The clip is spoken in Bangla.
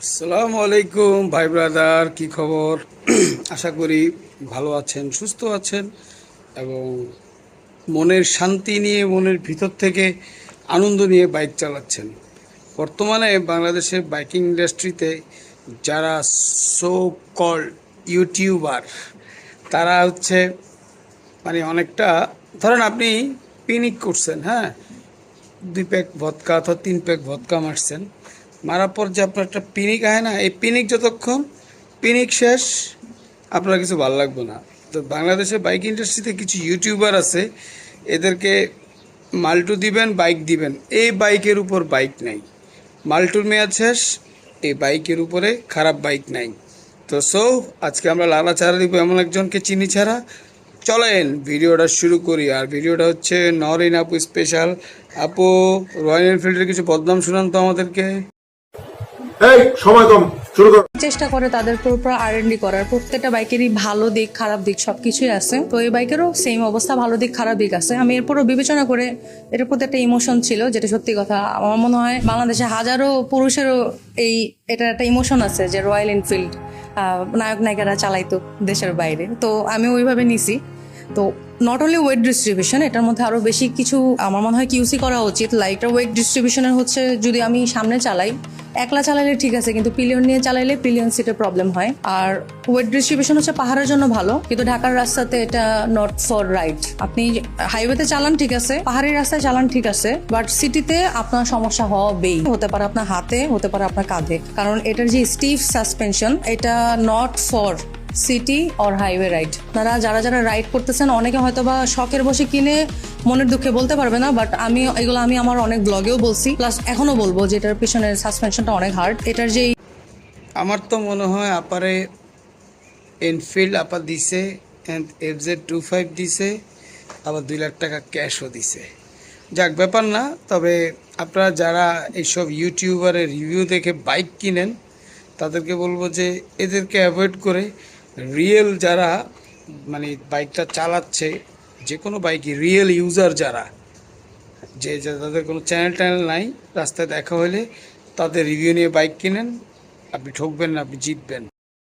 আসসালামু আলাইকুম, ভাই ব্রাদার, কি খবর? আশা করি ভালো আছেন, সুস্থ আছেন এবং মনের শান্তি নিয়ে, মনের ভিতর থেকে আনন্দ নিয়ে বাইক চালাচ্ছেন। বর্তমানে বাংলাদেশের বাইকিং ইন্ডাস্ট্রিতে যারা সো কল ইউটিউবার তারা হচ্ছে মানে অনেকটা, ধরেন আপনি পিনিক করছেন হ্যাঁ? দুই প্যাক ভদকা অথবা তিন প্যাক ভদকা মারছেন মারার পর যে আপনার একটা পিনিক আয় না, এই পিনিক যতক্ষণ, পিনিক শেষ, আপনার কিছু ভালো লাগবে না। তো বাংলাদেশে বাইক ইন্ডাস্ট্রিতে কিছু ইউটিউবার আছে, এদেরকে মাল্টু দিবেন বাইক দিবেন। এই বাইকের উপর বাইক নাই। মাল্টুর মেয়াদ শেষ, এই বাইকের উপরে খারাপ বাইক নাই। তো সো আজকে আমরা লালা চারা দিব এমন একজনকে চিনি ছাড়া চলেন, ভিডিওটা শুরু করি। আর ভিডিওটা হচ্ছে নরিন আপু স্পেশাল আপু রয়্যাল এনফিল্ডের কিছু বদনাম শুনান তো আমাদেরকে। এই, সময় কম চেষ্টা করে তাদের পুরোপুরো আর এন্ডি করার। প্রত্যেকটা বাইকেরই ভালো দিক, খারাপ দিক সবকিছুই আছে। তো এই বাইকেরও সেম অবস্থা, ভালো দিক, খারাপ দিক আছে। আমি এরপরও বিবেচনা করে এটার প্রতি একটা ইমোশন ছিল, যেটা সত্যি কথা। আমার মনে হয় বাংলাদেশে হাজারো পুরুষেরও এই এটা একটা ইমোশন আছে যে রয়্যাল এনফিল্ড নায়ক নায়িকারা চালাইতো দেশের বাইরে। তো আমি ওইভাবে নিছি। তো নট অনলি ওয়েট ডিস্ট্রিবিউশন এটার মধ্যে আরও বেশি কিছু আমার মনে হয় কিউসি করা উচিত। লাইক ওয়েট ডিস্ট্রিবিউশনের হচ্ছে যদি আমি সামনে চালাই, একলা চালাইলে ঠিক আছে, কিন্তু পিলিয়ন নিয়ে চালাইলে পিলিয়ন সিটের প্রবলেম হয়। আর ওয়েট ডিস্ট্রিবিউশন হচ্ছে পাহাড়ের জন্য ভালো, কিন্তু ঢাকার রাস্তাতে এটা নট ফর রাইড আপনি হাইওয়েতে চালান ঠিক আছে, পাহাড়ি রাস্তায় চালান ঠিক আছে বাট সিটিতে আপনার সমস্যা হবেই। হতে পারে আপনার হাতে, হতে পারে আপনার কাঁধে। কারণ এটার যে স্টিফ সাসপেনশন এটা not for city or highway ride তারা যারা যারা রাইড করতেছেন, অনেকে হয়তো বা শখের বসে কিনে মনের দুঃখে বলতে পারবে না বাট আমি, এগুলো আমি আমার অনেক ব্লগেও বলছি। প্লাস এখনও বলব যে এটার পিছনের সাসপেনশনটা অনেক হার্ড এটার যে আমার তো মনে হয় আপারে এনফিল্ড আপা দিছে এফ জেড টু ফাইভ দিছে, আবার দুই লাখ টাকা ক্যাশও দিছে। যাক, ব্যাপার না, তবে আপনারা যারা এইসব ইউটিউবারের রিভিউ দেখে বাইক কিনেন, তাদেরকে বলব যে এদেরকে অ্যাভয়েড করে রিয়েল যারা মানে বাইকটা চালাচ্ছে যে কোনো বাইকই রিয়েল ইউজার যারা, যে যাদের কোনো চ্যানেল ট্যানেল নাই, রাস্তায় দেখা হলে তাদের রিভিউ নিয়ে বাইক কিনেন, আপনি ঠকবেন না, আপনি জিতবেন।